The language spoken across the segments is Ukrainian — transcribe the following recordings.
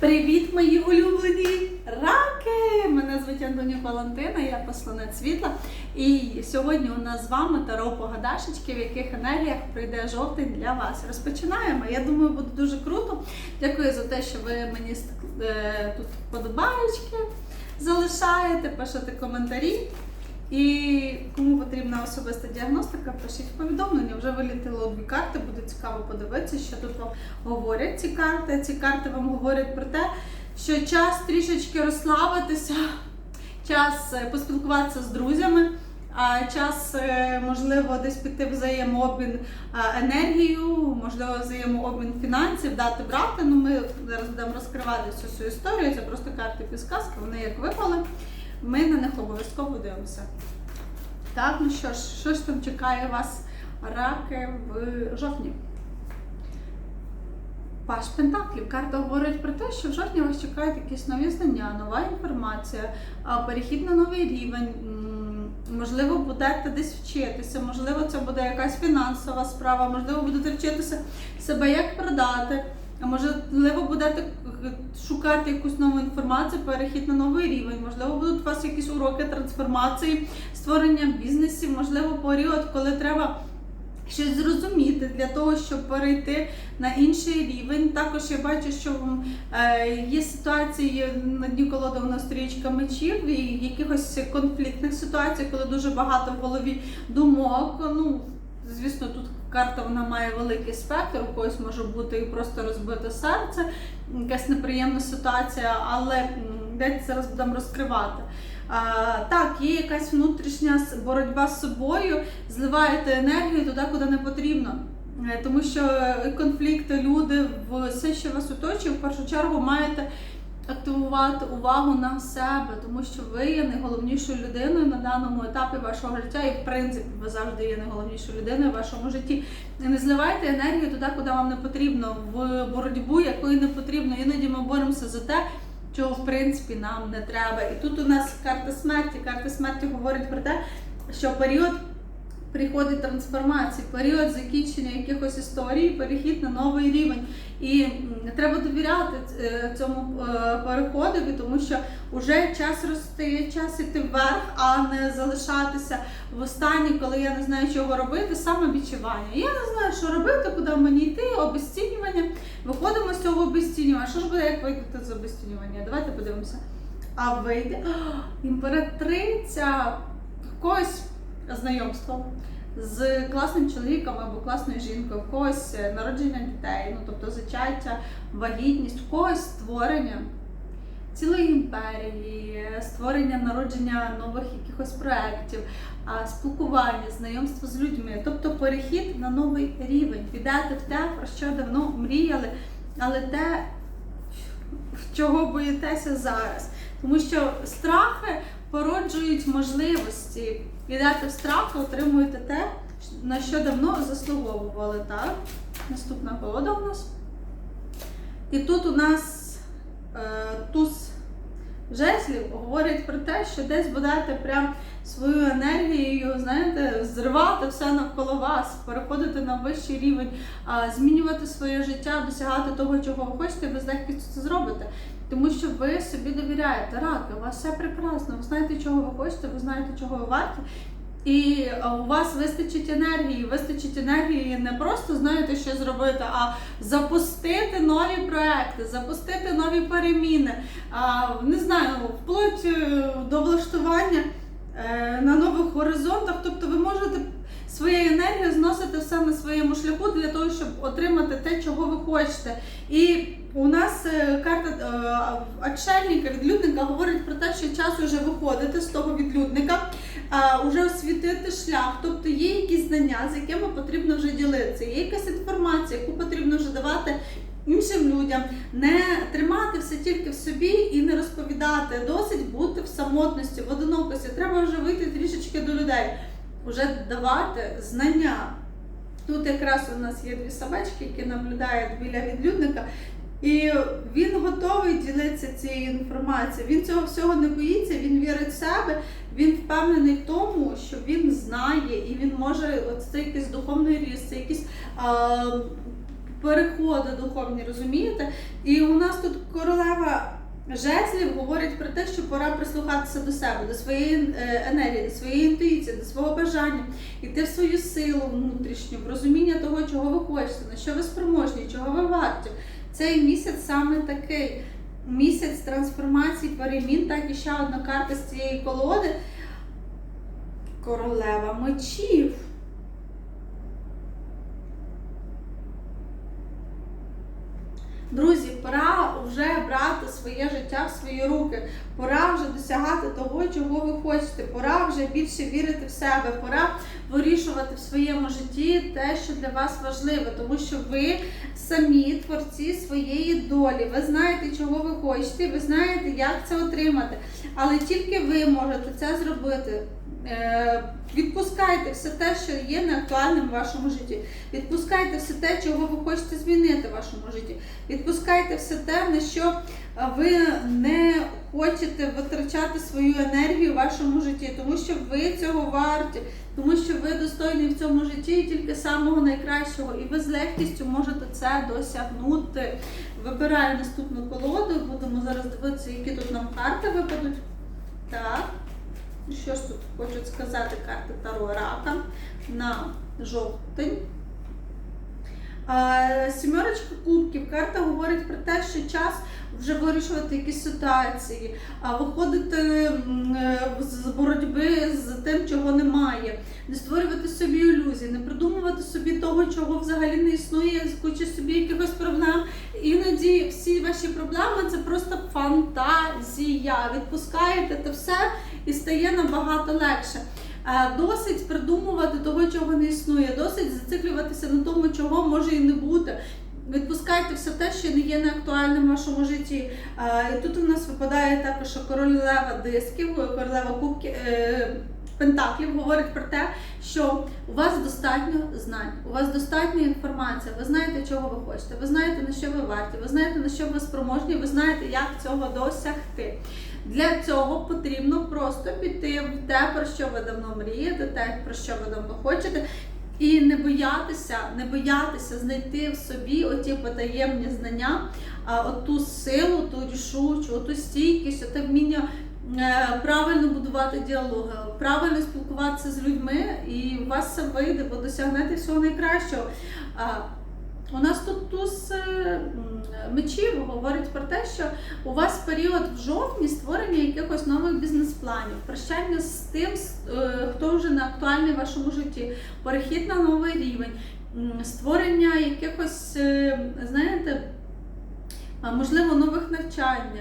Привіт, мої улюблені раки! Мене звуть Антоні Валентина, я посланець світла. І сьогодні у нас з вами таро погадашечки, в яких енергіях прийде жовтень для вас. Розпочинаємо. Я думаю, буде дуже круто. Дякую за те, що ви мені е, тут подобаєчки залишаєте, пишете коментарі. І кому потрібна особиста діагностика, пишіть повідомлення. Вже вилітило дві карти, буде цікаво подивитися, що тут вам говорять ці карти. Ці карти вам говорять про те, що час трішечки розслабитися, час е, поспілкуватися з друзями, а час, е, можливо, десь піти взаємообмін е, енергією, можливо, взаємообмін фінансів, дати брати. Ну, ми зараз будемо розкривати всю цю історію. Це просто карти підсказки, вони як випали. Ми на них обов'язково дивимося. Так, ну що ж, що ж там чекає вас раки в жовтні? Паш Пентаклів. Карта говорить про те, що в жовтні вас чекають якісь нові знання, нова інформація, перехід на новий рівень. Можливо, будете десь вчитися, можливо, це буде якась фінансова справа, можливо, будете вчитися себе як продати. А можливо, будете шукати якусь нову інформацію, перехід на новий рівень, можливо, будуть у вас якісь уроки трансформації, створення бізнесів, можливо, період, коли треба щось зрозуміти для того, щоб перейти на інший рівень. Також я бачу, що е, є ситуації на дні колоди у стрічка мечів і якихось конфліктних ситуацій, коли дуже багато в голові думок. Ну, звісно, тут карта вона має великий спектр, у когось може бути і просто розбите серце, якась неприємна ситуація, але десь зараз будемо розкривати. А, так, є якась внутрішня боротьба з собою, зливаєте енергію туди, куди не потрібно. Е, Тому що е, конфлікти, люди, все, що вас оточує, в першу чергу маєте активувати увагу на себе, тому що ви є найголовнішою людиною на даному етапі вашого життя, і в принципі ви завжди є найголовнішою людиною в вашому житті. Не зливайте енергію туди, куди вам не потрібно, в боротьбу, якої не потрібно. Іноді ми боремося за те, чого в принципі нам не треба. І тут у нас карта смерті. Карта смерті говорить про те, що період. Приходить трансформації, період закінчення якихось історій, перехід на новий рівень. І треба довіряти е, цьому е, переходові, тому що вже час рости, час іти вверх, а не залишатися в стані, коли я не знаю, чого робити, саме відчування. Я не знаю, що робити, куди мені йти, обезцінювання. Виходимо з цього обезцінювання. Що ж буде, як вийти з обезцінювання? Давайте подивимося. А вийде імператриця когось знайомство з класним чоловіком або класною жінкою, в когось е, народження дітей, ну тобто зачаття, вагітність, в когось створення цілої імперії, створення народження нових якихось проєктів, спілкування, знайомство з людьми, тобто перехід на новий рівень, підете в те, про що давно мріяли, але те, чого боїтеся зараз. Тому що страхи породжують можливості. Ідете в страх, отримуєте те, на що давно заслуговували. Так? Наступна колода у нас. І тут у нас е, туз жезлів говорить про те, що десь будете прям свою енергією, знаєте, зривати все навколо вас, переходити на вищий рівень, змінювати своє життя, досягати того, чого ви хочете, ви з легкістю це зробите. Тому що ви собі довіряєте, раки, у вас все прекрасно, ви знаєте, чого ви хочете, ви знаєте, чого ви варті. І у вас вистачить енергії, вистачить енергії не просто знаєте, що зробити, а запустити нові проекти, запустити нові переміни. А, не знаю, вплоть е, до влаштування е, на нових горизонтах. Тобто ви можете своєю енергією зносити все на своєму шляху для того, щоб отримати те, чого ви хочете. І у нас е, карта е, отшельника, відлюдника говорить про те, що час уже виходити з того відлюдника, уже освітити шлях. Тобто є якісь знання, з якими потрібно вже ділитися, є якась інформація, яку потрібно вже давати. Іншим людям не тримати все тільки в собі і не розповідати. Досить бути в самотності, в одинокості. Треба вже вийти трішечки до людей, вже давати знання. Тут якраз у нас є дві собачки, які наблюдають біля відлюдника, і він готовий ділитися цією інформацією. Він цього всього не боїться, він вірить в себе, він впевнений в тому, що він знає, і він може от це якийсь духовний ріст, це якісь а, переходи духовні, розумієте? І у нас тут королева. Жезлів говорить про те, що пора прислухатися до себе, до своєї е, енергії, до своєї інтуїції, до свого бажання, йти в свою силу внутрішню, в розуміння того, чого ви хочете, на що ви спроможні, чого ви варті. Цей місяць саме такий місяць трансформації, перемін, так і ще одна карта з цієї колоди. Королева мечів. Друзі, пора вже брати своє життя в свої руки. Пора вже досягати того, чого ви хочете. Пора вже більше вірити в себе. Пора вирішувати в своєму житті те, що для вас важливе, тому що ви самі творці своєї долі. Ви знаєте, чого ви хочете, ви знаєте, як це отримати. Але тільки ви можете це зробити. Е, Відпускайте все те, що є неактуальним в вашому житті. Відпускайте все те, чого ви хочете змінити в вашому житті. Відпускайте все те, на що ви не хочете витрачати свою енергію в вашому житті, тому що ви цього варті, тому що ви достойні в цьому житті і тільки самого найкращого, і ви з легкістю можете це досягнути. Вибираю наступну колоду, будемо зараз дивитися, які тут нам карти випадуть. Так. Що ж тут хочуть сказати карти Таро Рака на жовтень? Сімерочка кубків. Карта говорить про те, що час вже вирішувати якісь ситуації, а виходити е, з боротьби з тим, чого немає, не створювати собі ілюзії, не придумувати собі того, чого взагалі не існує, куча собі якихось проблем. Іноді всі ваші проблеми це просто фантазія. Відпускаєте те все і стає набагато легше. Досить придумувати того, чого не існує, досить зациклюватися на тому, чого може і не бути. Відпускайте все те, що не є неактуальним в вашому житті. І тут у нас випадає також королева дисків, королева кубки. е, Пентаклів говорить про те, що у вас достатньо знань, у вас достатньо інформації, ви знаєте, чого ви хочете, ви знаєте, на що ви варті, ви знаєте, на що ви спроможні, ви знаєте, як цього досягти. Для цього потрібно просто піти в те, про що ви давно мрієте, те, про що ви давно хочете, і не боятися, не боятися знайти в собі оті потаємні знання, оту силу, ту рішучу, ту стійкість, оте вміння е, правильно будувати діалоги, правильно спілкуватися з людьми, і у вас все вийде, ви досягнете всього найкращого. У нас тут туз е, мечів говорить про те, що у вас період в жовтні створення якихось нових бізнес-планів, прощання з тим, е, хто вже не актуальний в вашому житті, перехід на новий рівень, створення якихось, е, знаєте, можливо, нових навчань,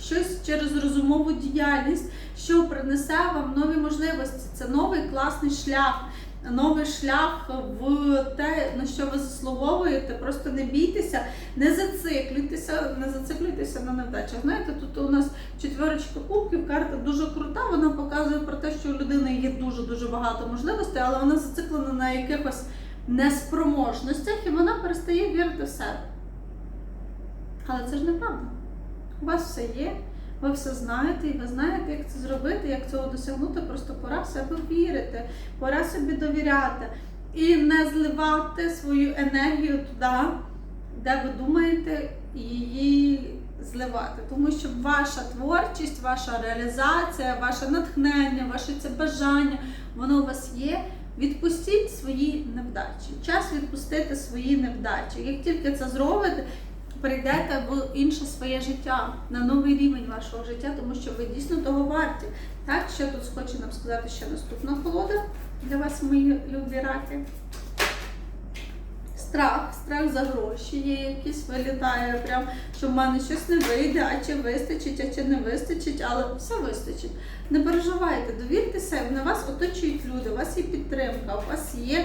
щось через розумову діяльність, що принесе вам нові можливості. Це новий класний шлях. Новий шлях в те, на що ви заслуговуєте. Просто не бійтеся, не зациклюйтеся, не зациклюйтеся на невдачах. Знаєте, тут у нас четверочка кубків, карта дуже крута. Вона показує про те, що у людини є дуже дуже багато можливостей, але вона зациклена на якихось неспроможностях і вона перестає вірити в себе. Але це ж неправда. У вас все є, ви все знаєте, і ви знаєте, як це зробити, як цього досягнути. Просто пора в себе вірити, пора собі довіряти і не зливати свою енергію туди, де ви думаєте, її зливати. Тому що ваша творчість, ваша реалізація, ваше натхнення, ваше це бажання, воно у вас є. Відпустіть свої невдачі. Час відпустити свої невдачі. Як тільки це зробите, прийдете в інше своє життя, на новий рівень вашого життя, тому що ви дійсно того варті. Так, що тут хочу нам сказати ще наступна колода для вас, мої любі раки. Страх, страх за гроші є якийсь вилітає, прям, що в мене щось не вийде, а чи вистачить, а чи не вистачить, але все вистачить. Не переживайте, довіртеся, на вас оточують люди, у вас є підтримка, у вас є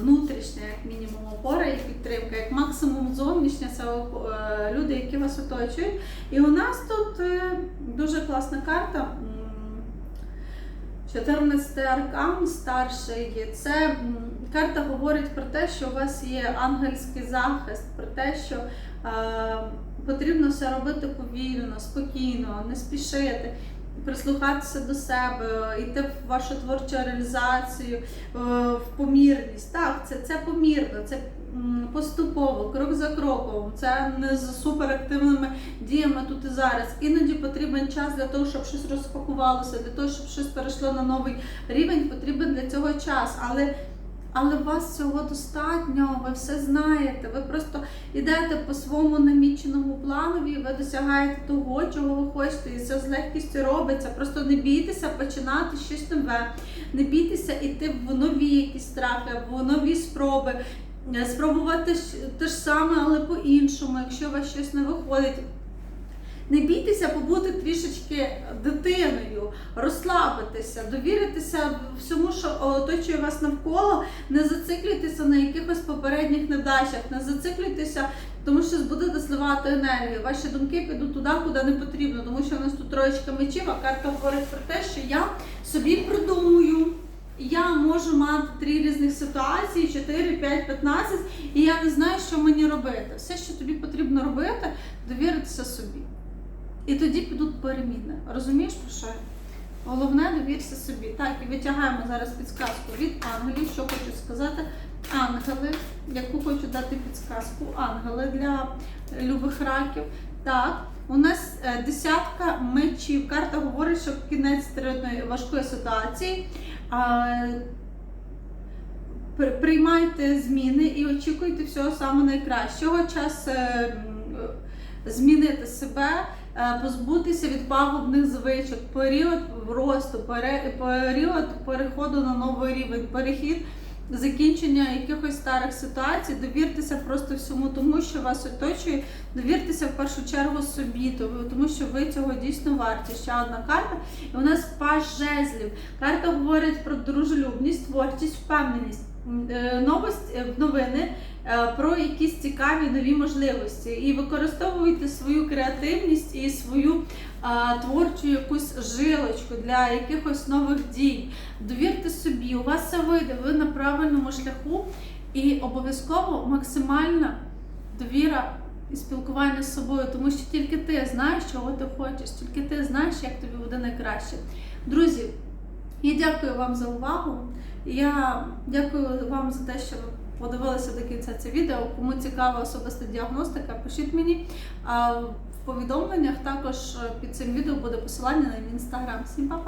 внутрішня, як мінімум, опора і підтримка, як максимум зовнішня це е, люди, які вас оточують. І у нас тут е, дуже класна карта. 14 аркан старший. Це карта говорить про те, що у вас є ангельський захист, про те, що е, потрібно все робити повільно, спокійно, не спішити. Прислухатися до себе, йти в вашу творчу реалізацію, е, в помірність. Так, це, це помірно, це поступово, крок за кроком. Це не з суперактивними діями тут і зараз. Іноді потрібен час для того, щоб щось розпакувалося, для того, щоб щось перейшло на новий рівень. Потрібен для цього час. Але але у вас цього достатньо, ви все знаєте. Ви просто йдете по своєму наміченому планові, ви досягаєте того, чого ви хочете, і це з легкістю робиться. Просто не бійтеся починати щось нове, не бійтеся йти в нові якісь страхи, в нові спроби, спробувати те ж саме, але по-іншому, якщо у вас щось не виходить. Не бійтеся побути трішечки дитиною, розслабитися, довіритися всьому, що оточує вас навколо, не зациклюйтеся на якихось попередніх невдачах, не зациклюйтеся, тому що будете зливати енергію. Ваші думки підуть туди, куди не потрібно, тому що у нас тут троєчка мечів, а карта говорить про те, що я собі придумую. Я можу мати три різних ситуації, 4, 5, 15, і я не знаю, що мені робити. Все, що тобі потрібно робити, довіритися собі. І тоді підуть переміни. Розумієш про що? Головне довірся собі. Так, і витягаємо зараз підсказку від ангелів, що хочуть сказати ангели, яку хочу дати підсказку. Ангели для любих раків. Так, у нас е, десятка мечів. Карта говорить, що кінець трудної важкої ситуації. Приймайте зміни і очікуйте всього найкращого. Час е, змінити себе, е, позбутися від пагубних звичок, період росту, період переходу на новий рівень, перехід. Закінчення якихось старих ситуацій, довіртеся просто всьому тому, що вас оточує, довіртеся в першу чергу собі, тому що ви цього дійсно варті. Ще одна карта. І у нас паж жезлів. Карта говорить про дружелюбність, творчість, впевненість. Е, Новость, е, новини е, про якісь цікаві нові можливості. І використовуйте свою креативність і свою творчу якусь жилочку для якихось нових дій. Довірте собі, у вас все вийде, ви на правильному шляху, і обов'язково максимальна довіра і спілкування з собою, тому що тільки ти знаєш, чого ти хочеш, тільки ти знаєш, як тобі буде найкраще. Друзі, я дякую вам за увагу. Я дякую вам за те, що ви подивилися до кінця це відео. Кому цікава особиста діагностика, пишіть мені. А в повідомленнях також під цим відео буде посилання на інстаграм. Всім па!